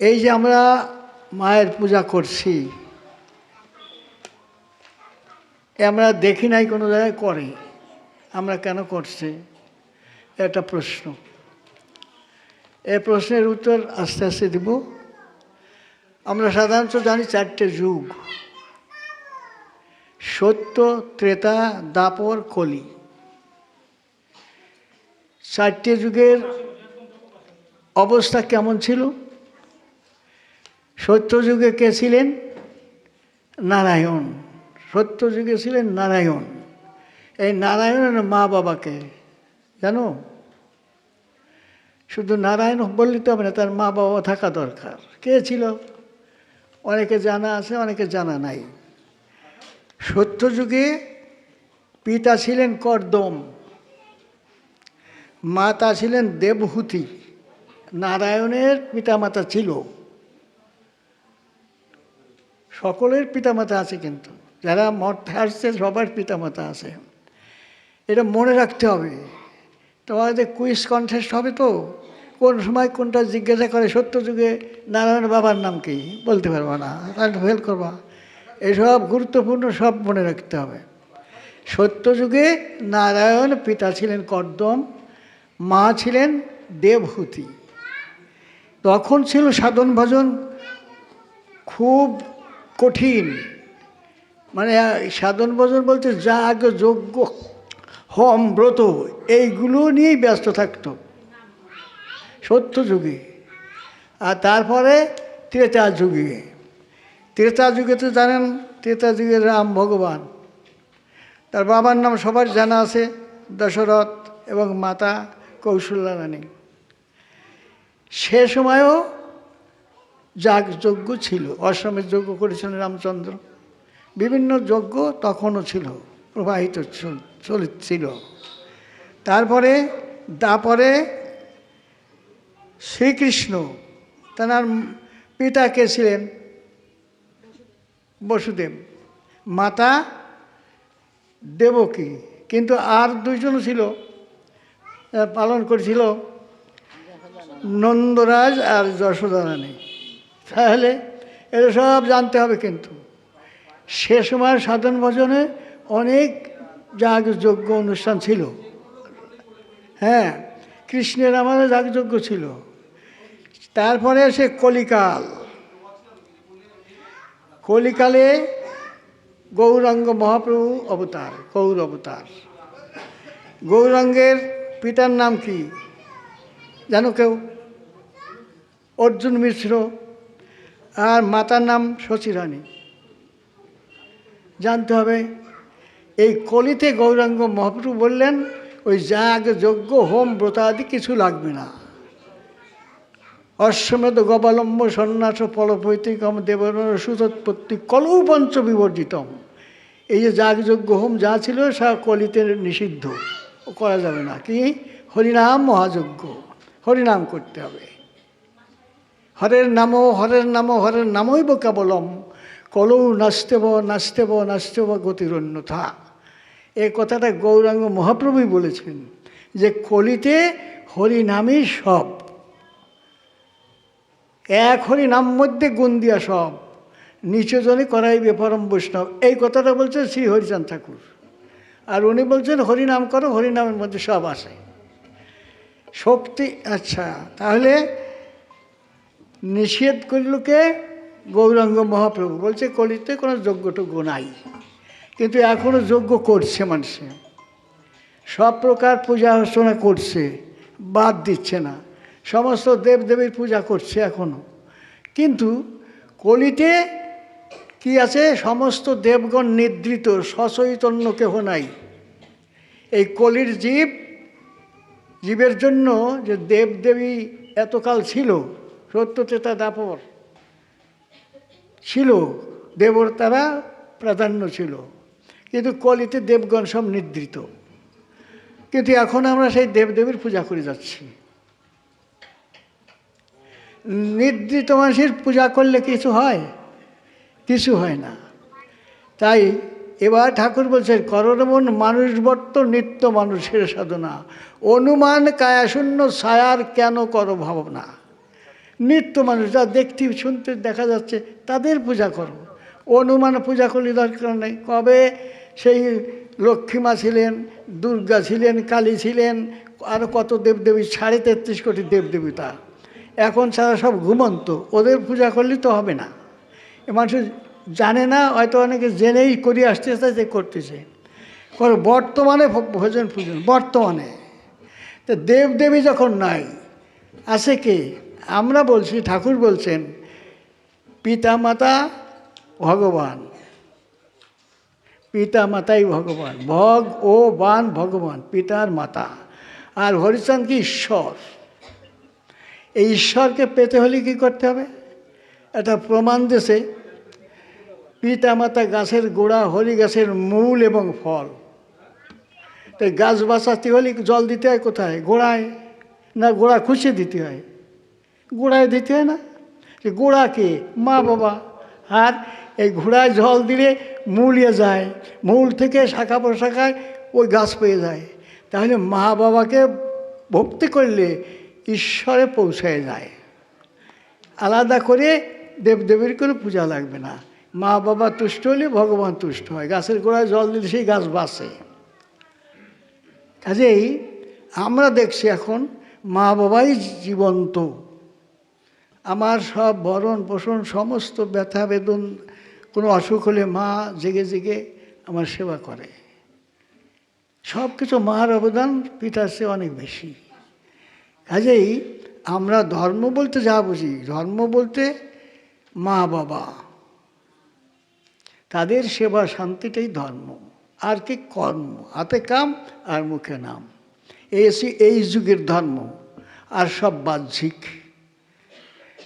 এই যে আমরা মায়ের পূজা করছি আমরা দেখি নাই কোনো জায়গায়, করে। আমরা কেন করছি? এটা প্রশ্ন। এ প্রশ্নের উত্তর আস্তে আস্তে দিব। আমরা সাধারণত জানি চারটে যুগ। সত্য, ত্রেতা, দাপর, কলি। চারটে যুগের অবস্থা কেমন ছিল? সত্য যুগে কে ছিলেন? নারায়ণ। সত্যযুগে ছিলেন নারায়ণ। এই নারায়ণের মা বাবাকে জানো? শুধু নারায়ণ বললে তো হবে না, তার মা বাবা থাকা দরকার। কে ছিল? অনেকে জানা আছে, অনেকে জানা নাই। সত্যযুগে পিতা ছিলেন কর্দম, মাতা ছিলেন দেবহুতি। নারায়ণের পিতামাতা ছিল। সকলের পিতামাতা আছে কিন্তু। যারা মঠে আসছে সবার পিতামাতা আছে। এটা মনে রাখতে হবে। তোমাদের কুইজ কন্টেস্ট হবে তো। কোন সময় কোনটা জিজ্ঞাসা করে সত্য যুগে নারায়ণ বাবার নাম কি? বলতে পারব না। তাহলে ফেল করবা। এসব গুরুত্বপূর্ণ সব মনে রাখতে হবে। সত্য যুগে নারায়ণ পিতা ছিলেন কর্দম, মা ছিলেন দেবহুতি। তখন ছিল সাধন ভজন। খুব কঠিন। মানে সাধন ভজন বলতে যা আগে যোগ্য হোম ব্রত, এইগুলো নিয়েই ব্যস্ত থাকতো। সত্য যুগে। আর তারপরে ত্রেতা যুগে। ত্রেতা যুগে তো জানেন, ত্রেতা যুগে রাম ভগবান। তার বাবার নাম সবার জানা আছে, দশরথ এবং মাতা কৌশল্যা রানী সে সময়ও যাগ যজ্ঞ ছিল অশ্বমের যজ্ঞ করেছিলেন রামচন্দ্র। বিভিন্ন যজ্ঞ তখনও ছিল, প্রবাহিত চল- চলছিল তারপরে তারপরে শ্রীকৃষ্ণ তেনার পিতা কে ছিলেন? বসুদেব। মাতা দেবকী। কিন্তু আর দুইজন ছিল পালন করেছিল নন্দরাজ আর যশোদা রানী তাহলে এটা সব জানতে হবে কিন্তু। সে সময় সাধন ভজনে অনেক যাগযজ্ঞ অনুষ্ঠান ছিল। হ্যাঁ কৃষ্ণের আমাদের যাগযজ্ঞ ছিল। তারপরে সে কলিকাল। কলিকালে গৌরাঙ্গ মহাপ্রভু অবতার, গৌর অবতার। গৌরাঙ্গের পিতার নাম কি? জানো কেউ? অর্জুন মিশ্র। আর মাতার নাম শচীরানী জানতে হবে, এই কলিতে গৌরাঙ্গ মহাপ্রভু বললেন, ওই যাগ যজ্ঞ, হোম ব্রত আদি কিছু লাগবে না। অশ্বমেধ গবালম্ব সন্ন্যাস ফলপৈতিকম দেবন সুতোৎপত্তি কলৌ পঞ্চ বিবর্জিতম। এই যে যাগযজ্ঞ হোম যা ছিল সব কলিতে নিষিদ্ধ। করা যাবে না। কি? হরিনাম মহাযজ্ঞ। হরিনাম করতে হবে। হরের নাম হরের নাম, হরের নামইব কেবলম। কলৌ নাস্তেব নাস্তেব নাস্তেব গতির অন্যথা এই কথাটা গৌরাঙ্গ মহাপ্রভুই বলেছেন যে কলিতে হরিনামই সব। এক হরি নাম মধ্যে গুণ দিয়া সব। নিচজনে করাইবে পরম বৈষ্ণব। এই কথাটা বলছেন শ্রী হরিচাঁদ ঠাকুর। আর উনি বলছেন, হরিনাম করো, হরিনামের মধ্যে সব আসে। শক্তি আচ্ছা তাহলে নিষেধ করল কে? গৌরাঙ্গ মহাপ্রভু। বলছে কলিতে কোনো যোগ্য যজ্ঞটজ্ঞ নাই। কিন্তু এখনও যজ্ঞ করছে মানুষে। সব প্রকার পূজা অর্চনা করছে, বাদ দিচ্ছে না। সমস্ত দেবদেবীর পূজা করছে এখনও কিন্তু কলিতে কি আছে? সমস্ত দেবগণ নিদ্রিত, সচৈতন্য কেহ নাই। এই কলির জীব, জীবের জন্য যে দেবদেবী এতকাল ছিল সত্যতেতা দাপর। ছিল, দেবতারা প্রাধান্য ছিল। কিন্তু কলিতে দেবগণ সব নিদ্রিত। কিন্তু এখন আমরা সেই দেবদেবীর পূজা করে যাচ্ছি। নিদ্রিত মানুষের পূজা করলে কিছু হয়? কিছু হয় না। তাই এবার ঠাকুর বলছেন করমন মানুষ বর্ত নিত্য মানুষের সাধনা। অনুমান কায়াশূন্য ছায়ার কেন কর ভাবনা? নিত্য মানুষ যা দেখতে, শুনতে দেখা যাচ্ছে, তাদের পূজা করো অনুমান পূজা করলে দরকার নেই। কবে সেই লক্ষ্মীমা ছিলেন, দুর্গা ছিলেন, কালী ছিলেন আরও কত দেবদেবী, সাড়ে তেত্রিশ কোটি দেবদেবতা এখন ছাড়া সব ঘুমন্ত, ওদের পূজা করলে তো হবে না। মানুষ জানে না, হয়তো অনেকে জেনেই করি আসতেছে যে করতেছে। করো বর্তমানে ভোজন পূজন, বর্তমানে। তো দেবদেবী যখন নাই, আছে কে? আমরা বলছি, ঠাকুর বলছেন পিতা মাতা ভগবান। পিতা মাতাই ভগবান, ভগ ও বান ভগবান, পিতার মাতা। আর হরিচাঁদ কি ঈশ্বর? এই ঈশ্বরকে পেতে হলে কী করতে হবে? এটা প্রমাণ দেশে পিতা মাতা গাছের গোড়া, হরি গাছের মূল এবং ফল। তো গাছ বাঁচাতে হলে জল দিতে হয় কোথায়? গোড়ায়, না গোড়া খুশি দিতে হয়? গোড়ায় দিতে হয় না? সে গোড়া কে মা বাবা আর এই ঘোড়ায় জল দিলে মূলিয়ে যায়, মূল থেকে শাখা প্রশাখায় ওই গাছ পেয়ে যায়। তাহলে মা বাবাকে ভক্তি করলে ঈশ্বরে পৌঁছায় যায়। আলাদা করে দেবদেবীর কোনো পূজা লাগবে না। মা বাবা তুষ্ট হলে ভগবান তুষ্ট হয়। গাছের গোড়ায় জল দিলে সেই গাছ বাঁচে। কাজেই আমরা দেখছি এখন মা বাবাই জীবন্ত। আমার সব ভরণ পোষণ, সমস্ত ব্যথা বেদন, কোনো অসুখ হলে মা জেগে জেগে আমার সেবা করে। সব কিছু মার অবদান, পিতার চেয়ে অনেক বেশি। কাজেই আমরা ধর্ম বলতে যা বুঝি, ধর্ম বলতে মা বাবা। তাদের সেবা শান্তিটাই ধর্ম, আর কি কর্ম, হাতে কাম আর মুখে নাম। এই এই যুগের ধর্ম, আর সব বাহ্যিক।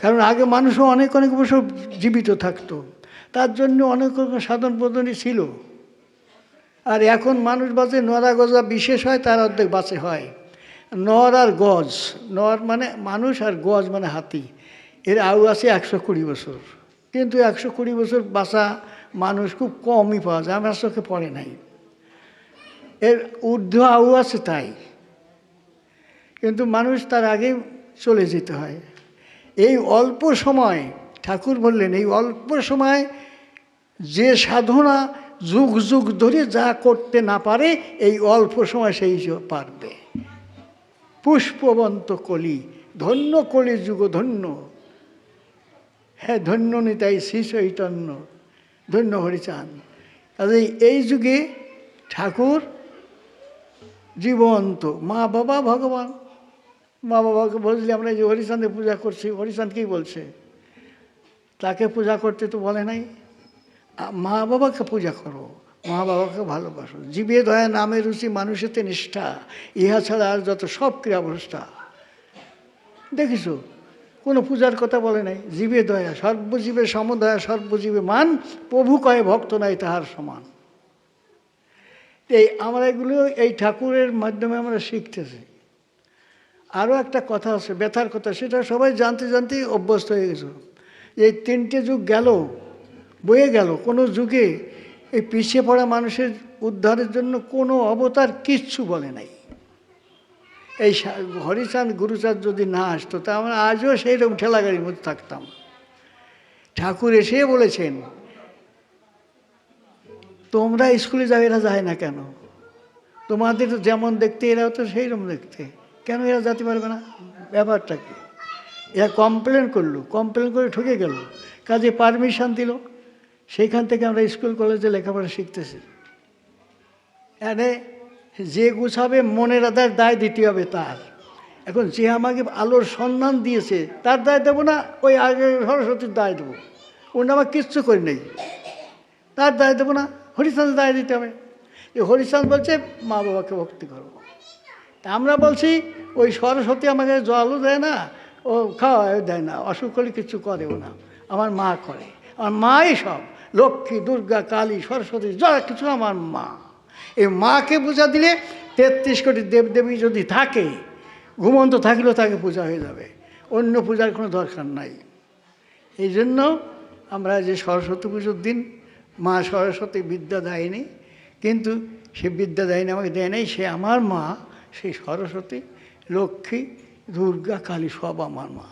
কারণ আগে মানুষও অনেক অনেক বছর জীবিত থাকতো। তার জন্য অনেক রকম সাধন প্রদনই ছিল। আর এখন মানুষ বাঁচে নরা গজা বিশেষ হয়, তার অর্ধেক বাঁচে হয়। নর আর গজ, নর মানে মানুষ আর গজ মানে হাতি। এর আয়ু আছে একশো কুড়ি বছর। কিন্তু একশো কুড়ি বছর বাঁচা মানুষ খুব কমই পাওয়া যায়, আমার চোখে পড়ে নাই। এর ঊর্ধ্ব আয়ু আছে তাই। কিন্তু মানুষ তার আগে চলে যেতে হয়। এই অল্প সময়, ঠাকুর বললেন, এই অল্প সময় যে সাধনা যুগ যুগ ধরে যা করতে না পারে, এই অল্প সময় সেই পারবে। পুষ্পবন্ত কলি, ধন্য কলি যুগ ধন্য। হ্যাঁ ধন্য নিতাই শ্রী চৈতন্য, ধন্য হরিচাঁদ কাজে এই যুগে ঠাকুর জীবন্ত, মা বাবা ভগবান। মা বাবাকে বললে আমরা যে হরিচাঁদে পূজা করছি হরিচাঁদ কী বলছে? তাকে পূজা করতে তো বলে নাই। মা বাবাকে পূজা করো, মা বাবাকে ভালোবাসো। জীবে দয়া নামে রুচি মানুষেতে নিষ্ঠা, ইহা ছাড়া আর যত সব ক্রিয়াবস্থা। দেখিছো, কোনো পূজার কথা বলে নাই। জীবে দয়া, সর্বজীবে সমদয়া, সর্বজীবে মান, প্রভু কয়ে ভক্ত নাই তাহার সমান। এই আমরা এগুলো, এই ঠাকুরের মাধ্যমে আমরা শিখতেছি। আরও একটা কথা আছে, ব্যথার কথা, সেটা সবাই জানতে জানতেই অভ্যস্ত হয়ে গেছে। এই তিনটে যুগ গেল, বয়ে গেল, কোনো যুগে এই পিছিয়ে পড়া মানুষের উদ্ধারের জন্য কোনো অবতার কিচ্ছু বলে নাই। এই হরিচাঁদ, গুরুচাঁদ যদি না আসতো, তা আমরা আজও সেই রকম ঠেলাগাড়ির মধ্যে থাকতাম। ঠাকুর এসে বলেছেন, তোমরা স্কুলে যাও এরা যায় না কেন? তোমাদের যেমন দেখতে, এরাও তো সেই রকম দেখতে। কেন এরা যেতে পারবে না? ব্যাপারটা কি? এরা কমপ্লেন করল কমপ্লেন করে ঠকে গেল। কাজে পারমিশন দিল। সেইখান থেকে আমরা স্কুল কলেজে লেখাপড়া শিখতেছি। এনে যে গুছাবে মনের আদার দায় দিতে হবে তার। এখন যে আমাকে আলোর সন্ধান দিয়েছে, তার দায় দেবো না, ওই আগে সরস্বতীর দায় দেবো। ওটা আমার কিচ্ছু করি নেই। তার দায় দেবো না হরিচাঁদ দায় দিতে হবে। এই হরিচাঁদ বলছে মা বাবাকে ভক্তি করো। তা আমরা বলছি, ওই সরস্বতী আমাকে জলও দেয় না, ও খাওয়াও দেয় না, অসুখ হলে কিছু করেও না। আমার মা করে। আমার মাই সব, লক্ষ্মী, দুর্গা, কালী, সরস্বতী, যা কিছু আমার মা। এই মাকে পূজা দিলে তেত্রিশ কোটি দেবদেবী যদি থাকে, ঘুমন্ত থাকলেও তাকে পূজা হয়ে যাবে। অন্য পূজার কোনো দরকার নাই। এই জন্য আমরা যে সরস্বতী পুজোর দিন, মা সরস্বতী বিদ্যা দেয়নি, কিন্তু সে বিদ্যা দেয়নি, আমাকে দেয় নাই, সে আমার মা। সেই সরস্বতী, লক্ষ্মী, দুর্গা, কালী সব আমার মা।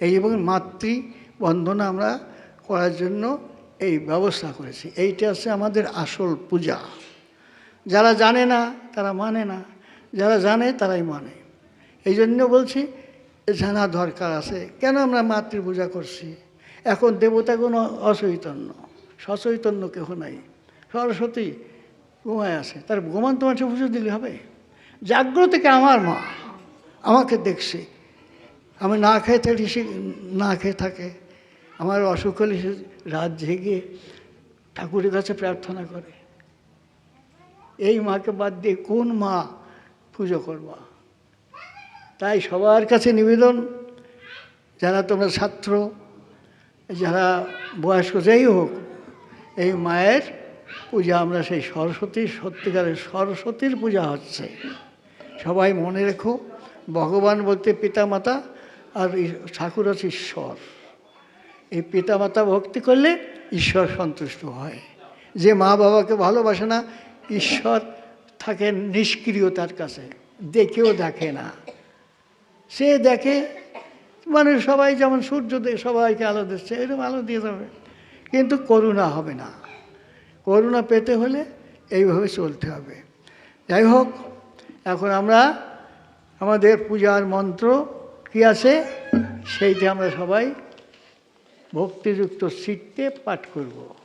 এই এবং মাতৃ বন্ধনা আমরা করার জন্য এই ব্যবস্থা করেছি। এইটা হচ্ছে আমাদের আসল পূজা। যারা জানে না, তারা মানে না। যারা জানে, তারাই মানে। এই জন্য বলছি জানা দরকার আছে। কেন আমরা মাতৃপূজা করছি? এখন দেবতা কোনো অচৈতন্য। সচৈতন্য কেহ নাই। সরস্বতী ঘুমায় আছে। তার ঘুমান্ত মানুষের পুজো দিলে হবে? জাগ্রত থেকে আমার মা? আমাকে দেখছে। আমি না খেয়ে থাকি, সে না খেয়ে থাকে। আমার অসুখ হলে সে রাত জেগে ঠাকুরের কাছে প্রার্থনা করে। এই মাকে বাদ দিয়ে কোন মা পুজো করবা? তাই সবার কাছে নিবেদন, যারা তোমরা ছাত্র, যারা বয়স্ক যাই হোক, এই মায়ের পূজা, আমরা সেই সরস্বতী, সত্যিকারের সরস্বতীর পূজা হচ্ছে। সবাই মনে রেখো, ভগবান বলতে পিতামাতা আর ঠাকুর আছে ঈশ্বর। এই পিতামাতা ভক্তি করলে ঈশ্বর সন্তুষ্ট হয়। যে মা বাবাকে ভালোবাসে না, ঈশ্বর থাকে নিষ্ক্রিয় তার কাছে, দেখেও দেখে না। সে দেখে মানে সবাই যেমন সূর্য দিয়ে সবাইকে আলো দিচ্ছে, এরকম আলো দিয়ে যাবে। কিন্তু করুণা হবে না। করুণা পেতে হলে এইভাবে চলতে হবে। যাই হোক এখন আমরা আমাদের পূজার মন্ত্র কি আছে? সেইটা আমরা সবাই ভক্তিযুক্ত শিখতে পাঠ করব।